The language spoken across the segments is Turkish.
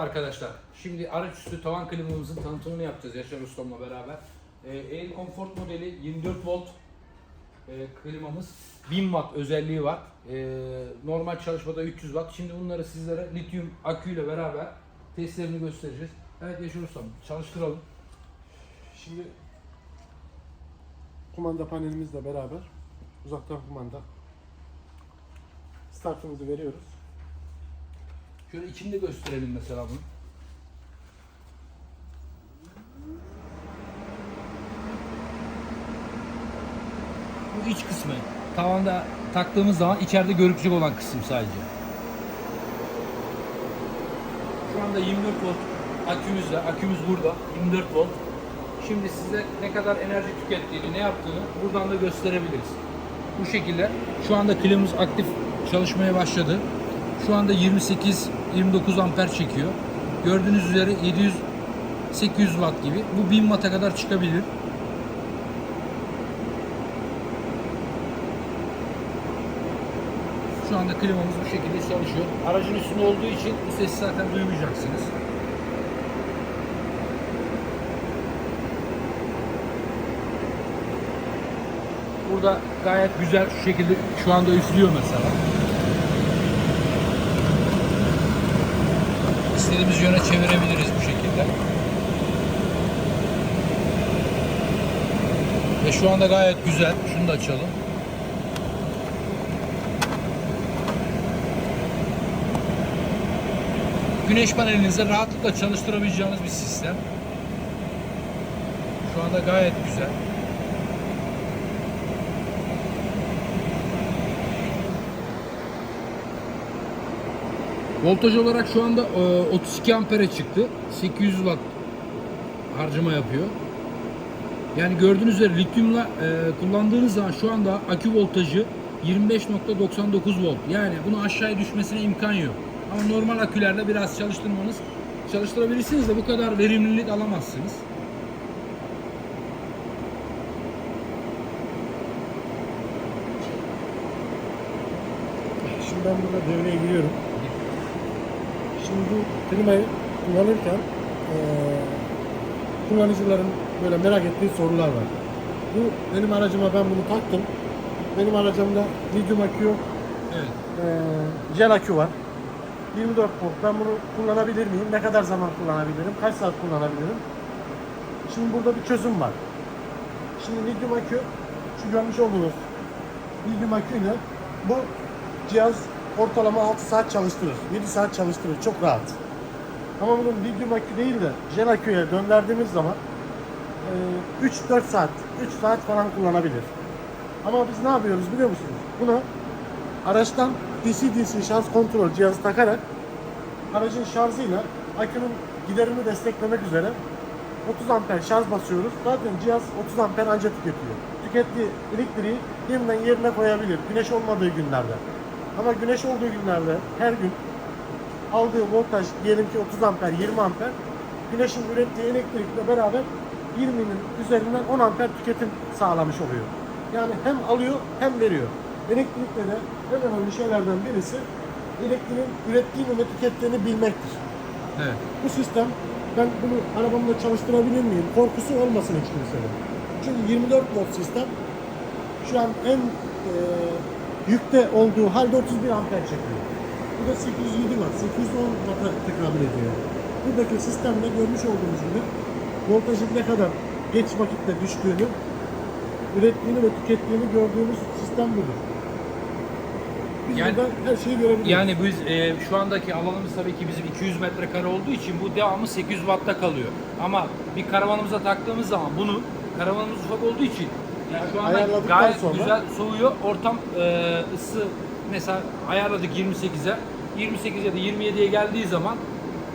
Arkadaşlar şimdi araç üstü tavan klimamızın tanıtımını yapacağız Yaşar Ustam'la beraber. Ee, Air Comfort modeli 24 volt e, klimamız 1000 watt özelliği var. Ee, normal çalışmada 300 watt. Şimdi bunları sizlere lityum aküyle beraber testlerini göstereceğiz. Evet Yaşar Ustam çalıştıralım. Şimdi kumanda panelimizle beraber uzaktan kumanda startımızı veriyoruz. Şöyle içinde gösterelim mesela bunu. Bu iç kısmı. Tavanda taktığımız zaman içeride görükecek olan kısım sadece. Şu anda 24 volt akümüz var. Akümüz burada. 24 volt. Şimdi size ne kadar enerji tükettiğini, ne yaptığını buradan da gösterebiliriz. Bu şekilde şu anda klimamız aktif çalışmaya başladı. Şu anda 28-29 amper çekiyor. Gördüğünüz üzere 700 800 watt gibi. Bu 1000 watt'a kadar çıkabilir. Şu anda klimamız bu şekilde çalışıyor. Aracın üstünde olduğu için bu sesi zaten duymayacaksınız. Burada gayet güzel şu şekilde şu anda üflüyor mesela. İstediğimiz yöne çevirebiliriz bu şekilde. Ve şu anda gayet güzel. Şunu da açalım. Güneş panelinizde rahatlıkla çalıştırabileceğiniz bir sistem. Şu anda gayet güzel. Voltaj olarak şu anda e, 32 ampere çıktı. 800 watt harcama yapıyor. Yani gördüğünüz üzere lityumla e, kullandığınız zaman şu anda akü voltajı 25.99 volt. Yani bunu aşağıya düşmesine imkan yok. Ama normal akülerle biraz çalıştırmanız çalıştırabilirsiniz de bu kadar verimlilik alamazsınız. Şimdi ben burada devreye giriyorum. Şimdi bu klimayı kullanırken eee, kullanıcıların böyle merak ettiği sorular var. Bu benim aracıma ben bunu taktım. Benim aracımda lityum akü yok, Evet. eee, jel akü var. 24 volt. Ben bunu kullanabilir miyim? Ne kadar zaman kullanabilirim? Kaç saat kullanabilirim? Şimdi burada bir çözüm var. Şimdi lityum akü, şu görmüş olduğunuz lityum aküyle bu cihaz ortalama 6 saat çalıştırır. 7 saat çalıştırır. Çok rahat. Ama bunun lityum akü değil de jel aküye döndürdüğümüz zaman e, 3-4 saat, 3 saat falan kullanabilir. Ama biz ne yapıyoruz biliyor musunuz? Bunu araçtan DC-DC şarj kontrol cihazı takarak aracın şarjıyla akünün giderini desteklemek üzere 30 amper şarj basıyoruz. Zaten cihaz 30 amper anca tüketiyor. Tükettiği elektriği yeniden yerine koyabilir güneş olmadığı günlerde. Ama güneş olduğu günlerde her gün aldığı voltaj diyelim ki 30 amper 20 amper güneşin ürettiği elektrikle beraber 20'nin üzerinden 10 amper tüketim sağlamış oluyor. Yani hem alıyor hem veriyor. Elektrikte de en önemli şeylerden birisi elektriğin ürettiğini ve tükettiğini bilmektir. Evet. Bu sistem ben bunu arabamda çalıştırabilir miyim? Korkusu olmasın hiç kimsenin. Çünkü 24 volt sistem şu an en e, yükte olduğu halde 31 amper çekiyor. Bu da 807 watt, 810 watt'a tekabül ediyor. Buradaki sistemde görmüş olduğunuz gibi voltajın ne kadar geç vakitte düştüğünü, ürettiğini ve tükettiğini gördüğümüz sistem budur. Biz Yani- burada her şeyi görebiliyoruz. Yani biz e, şu andaki alanımız tabii ki bizim 200 metrekare olduğu için bu devamı 800 wattta kalıyor. Ama bir karavanımıza taktığımız zaman bunu karavanımız ufak olduğu için yani şu anda Ayarladıktan gayet sonra- güzel soğuyor. Ortam e, ısı mesela ayarladık 28'e. 28 ya da 27'ye geldiği zaman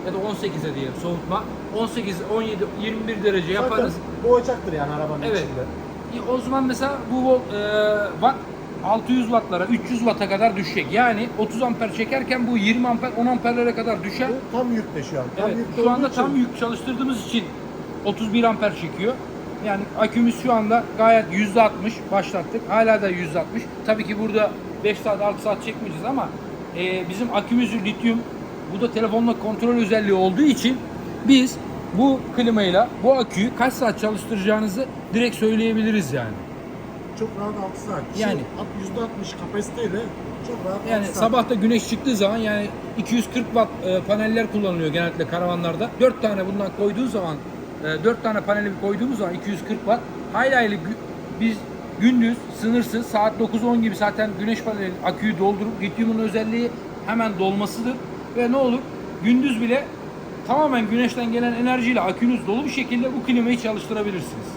ya da 18'e diyelim soğutma. 18, 17, 21 derece Zaten yaparız. boğacaktır yani arabanın Evet. içinde. E, O zaman mesela bu vol- e, watt 600 wattlara 300 watt'a kadar düşecek. Yani 30 amper çekerken bu 20 amper 10 amperlere kadar düşer. Bu tam yükte şu an. Tam Evet, yükte şu anda için tam yük çalıştırdığımız için 31 amper çekiyor. Yani akümüz şu anda gayet %60 başlattık. Hala da %60. Tabii ki burada 5 saat 6 saat çekmeyeceğiz ama e, bizim akümüzü lityum Bu da telefonla kontrol özelliği olduğu için biz bu klimayla bu aküyü kaç saat çalıştıracağınızı direkt söyleyebiliriz yani. Çok rahat 6 saat. Yani. Şu %60 kapasiteyle çok rahat Yani 6 saat. sabah da güneş çıktığı zaman yani 240 watt e, paneller kullanılıyor genellikle karavanlarda. 4 tane bundan koyduğun zaman e, 4 tane paneli koyduğumuz zaman 240 watt hayli hayli biz gündüz sınırsız saat 9-10 gibi zaten güneş paneli aküyü doldurup lityumun özelliği hemen dolmasıdır ve ne olur gündüz bile tamamen güneşten gelen enerjiyle akünüz dolu bir şekilde bu klimayı çalıştırabilirsiniz.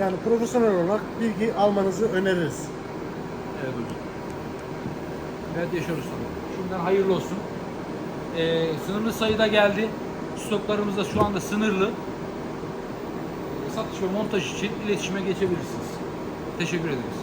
Yani profesyonel olarak bilgi almanızı öneririz. Evet hocam. Evet Yaşar Usta. Şimdiden hayırlı olsun. Ee, sınırlı sayıda geldi. Stoklarımız da şu anda sınırlı. Satış ve montaj için iletişime geçebilirsiniz. Teşekkür ederiz.